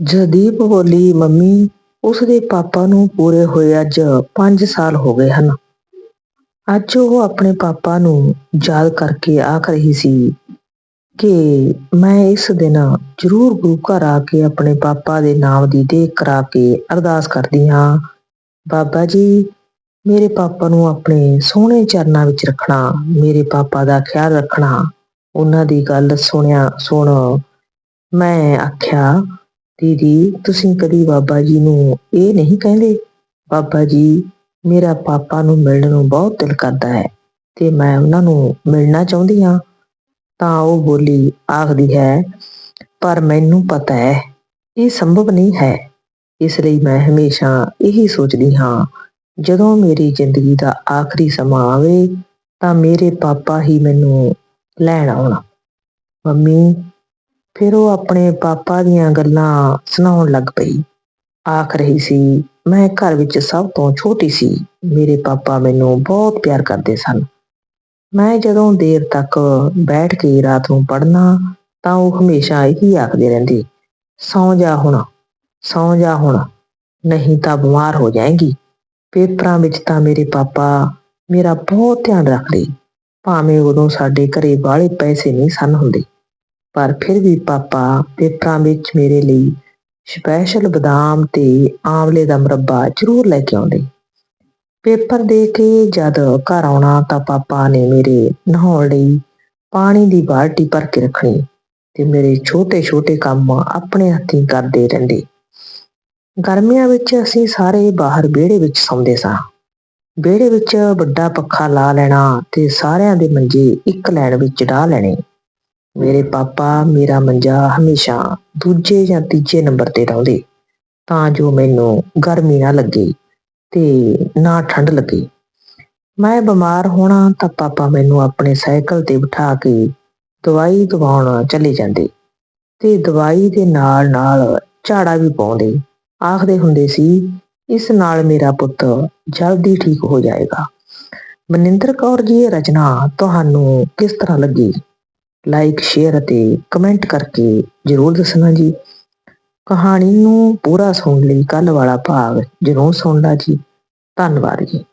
ਜਦੀਪ ਬੋਲੀ, ਮੰਮੀ, ਉਸਦੇ ਪਾਪਾ ਨੂੰ ਪੂਰੇ ਹੋਏ ਅੱਜ 5 ਸਾਲ ਹੋ ਗਏ ਹਨ। ਅੱਜ ਉਹ ਆਪਣੇ ਪਾਪਾ ਨੂੰ ਯਾਦ ਕਰਕੇ ਆਖ ਰਹੀ ਸੀ ਕਿ ਮੈਂ ਇਸ ਦਿਨ ਜ਼ਰੂਰ ਗੁਰੂ ਘਰ ਆ ਕੇ ਆਪਣੇ ਪਾਪਾ ਦੇ ਨਾਮ ਦੀ ਦੇਖ ਕਰਾ ਕੇ ਅਰਦਾਸ ਕਰਦੀ ਹਾਂ। ਬਾਬਾ ਜੀ, ਮੇਰੇ ਪਾਪਾ ਨੂੰ ਆਪਣੇ ਸੋਹਣੇ ਚਰਨਾਂ ਵਿੱਚ ਰੱਖਣਾ, ਮੇਰੇ ਪਾਪਾ ਦਾ ਖਿਆਲ ਰੱਖਣਾ, ਉਹਨਾਂ ਦੀ ਗੱਲ ਸੁਣਿਆ, ਸੁਣ ਮੈਂ ਆਖਿਆ ਦੀਦੀ, ਤੁਸੀਂ ਕਦੀ ਬਾਬਾ ਜੀ ਨੂੰ ਇਹ ਨਹੀਂ ਕਹਿੰਦੇ? ਬਾਬਾ ਜੀ, ਮੇਰਾ ਪਾਪਾ ਨੂੰ ਮਿਲਣ ਨੂੰ ਬਹੁਤ ਦਿਲ ਕਰਦਾ ਹੈ ਤੇ ਮੈਂ ਉਹਨਾਂ ਨੂੰ ਮਿਲਣਾ ਚਾਹੁੰਦੀ ਹਾਂ। ਤਾਂ ਉਹ ਬੋਲੀ, ਆਖਦੀ ਹੈ, ਪਰ ਮੈਨੂੰ ਪਤਾ ਹੈ, ਇਹ ਸੰਭਵ ਨਹੀਂ ਹੈ। ਇਸ ਲਈ ਮੈਂ ਹਮੇਸ਼ਾ ਇਹੀ ਸੋਚਦੀ ਹਾਂ, ਜਦੋਂ ਮੇਰੀ ਜ਼ਿੰਦਗੀ ਦਾ ਆਖਰੀ ਸਮਾਂ ਆਵੇ, ਤਾਂ ਮੇਰੇ ਪਾਪਾ ਹੀ ਮੈਨੂੰ ਲੈਣ ਆਉਣਾ। ਮੰਮੀ ਫਿਰ ਉਹ ਆਪਣੇ ਪਾਪਾ ਦੀਆਂ ਗੱਲਾਂ ਸੁਣਾਉਣ ਲੱਗ ਪਈ। ਆਖ ਰਹੀ ਸੀ, ਮੈਂ ਘਰ ਵਿੱਚ ਸਭ ਤੋਂ ਛੋਟੀ ਸੀ। ਮੇਰੇ ਪਾਪਾ ਮੈਨੂੰ ਬਹੁਤ ਪਿਆਰ ਕਰਦੇ ਸਨ। ਮੈਂ ਜਦੋਂ ਦੇਰ ਤੱਕ ਬੈਠ ਕੇ ਰਾਤ ਨੂੰ ਪੜ੍ਹਨਾ, ਤਾਂ ਉਹ ਹਮੇਸ਼ਾ ਇਹੀ ਆਖਦੇ ਰਹਿੰਦੇ, ਸੌਂ ਜਾ ਹੁਣ, ਸੌਂ ਜਾ ਹੁਣ, ਨਹੀਂ ਤਾਂ ਬਿਮਾਰ ਹੋ ਜਾਏਂਗੀ। ਪੇਪਰਾਂ ਵਿੱਚ ਤਾਂ ਮੇਰੇ ਪਾਪਾ ਮੇਰਾ ਬਹੁਤ ਧਿਆਨ ਰੱਖਦੇ। ਭਾਵੇਂ ਉਦੋਂ ਸਾਡੇ ਘਰੇ ਬਾਹਲੇ ਪੈਸੇ ਨਹੀਂ ਸਨ ਹੁੰਦੇ। ਪਰ ਫਿਰ ਵੀ ਪਾਪਾ, ਪੇਪਰਾਂ ਵਿੱਚ ਮੇਰੇ ਲਈ ਸਪੈਸ਼ਲ ਬਦਾਮ ਤੇ ਆਮਲੇ ਦਾ ਮੁਰੱਬਾ ਜ਼ਰੂਰ ਲੈ ਕੇ ਆਉਂਦੇ। ਪੇਪਰ ਦੇ ਕੇ ਜਦ ਘਰ ਆਉਣਾ ਤਾਂ ਪਾਪਾ ਨੇ ਮੇਰੇ ਨਹਾਉਣ ਲਈ ਪਾਣੀ ਦੀ ਬਾਲਟੀ ਭਰ ਕੇ ਰੱਖਣੀ ਤੇ ਮੇਰੇ ਛੋਟੇ-ਛੋਟੇ ਕੰਮ ਆਪਣੇ ਹੱਥੀਂ ਕਰਦੇ ਰਹਿੰਦੇ। ਗਰਮੀਆਂ ਵਿੱਚ ਅਸੀਂ ਸਾਰੇ ਬਾਹਰ ਵਿਹੜੇ ਵਿੱਚ ਸੌਂਦੇ ਸਾਂ। ਵਿਹੜੇ ਵਿੱਚ ਵੱਡਾ ਪੱਖਾ ਲਾ ਲੈਣਾ ਤੇ ਸਾਰਿਆਂ ਦੇ ਮੰਜੇ ਇੱਕ ਲੈਣ ਵਿੱਚ ਢਾ ਲੈਣੇ। ਮੇਰੇ ਪਾਪਾ, ਮੇਰਾ ਮੰਜਾ ਹਮੇਸ਼ਾ ਦੂਜੇ ਜਾਂ ਤੀਜੇ ਨੰਬਰ ਤੇ ਲਾਉਂਦੇ ਤਾਂ ਜੋ ਮੈਨੂੰ ਗਰਮੀ ਨਾ ਲੱਗੇ ਤੇ ਨਾ ਠੰਡ ਲੱਗੇ। ਮੈਂ ਬਿਮਾਰ ਹੋਣਾ ਤਾਂ ਪਾਪਾ ਮੈਨੂੰ ਆਪਣੇ ਸਾਈਕਲ ਤੇ ਬਿਠਾ ਕੇ ਦਵਾਈ ਦਵਾਉਣ ਚਲੇ ਜਾਂਦੇ ਤੇ ਦਵਾਈ ਦੇ ਨਾਲ ਨਾਲ ਝਾੜਾ ਵੀ ਪਾਉਂਦੇ। ਆਖਦੇ ਹੁੰਦੇ ਸੀ, ਇਸ ਨਾਲ ਮੇਰਾ ਪੁੱਤ ਜਲਦੀ ਠੀਕ ਹੋ ਜਾਏਗਾ। ਮਨਿੰਦਰ ਕੌਰ ਜੀ ਇਹ ਰਚਨਾ ਤੁਹਾਨੂੰ ਕਿਸ ਤਰ੍ਹਾਂ ਲੱਗੀ? ਲਾਈਕ ਸ਼ੇਅਰ ਅਤੇ ਕਮੈਂਟ ਕਰਕੇ ਜ਼ਰੂਰ ਦੱਸਣਾ ਜੀ। ਕਹਾਣੀ ਨੂੰ ਪੂਰਾ ਸੁਣਨ ਲਈ ਕੱਲ ਵਾਲਾ ਭਾਗ ਜ਼ਰੂਰ ਸੁਣਨਾ ਜੀ। ਧੰਨਵਾਦ ਜੀ।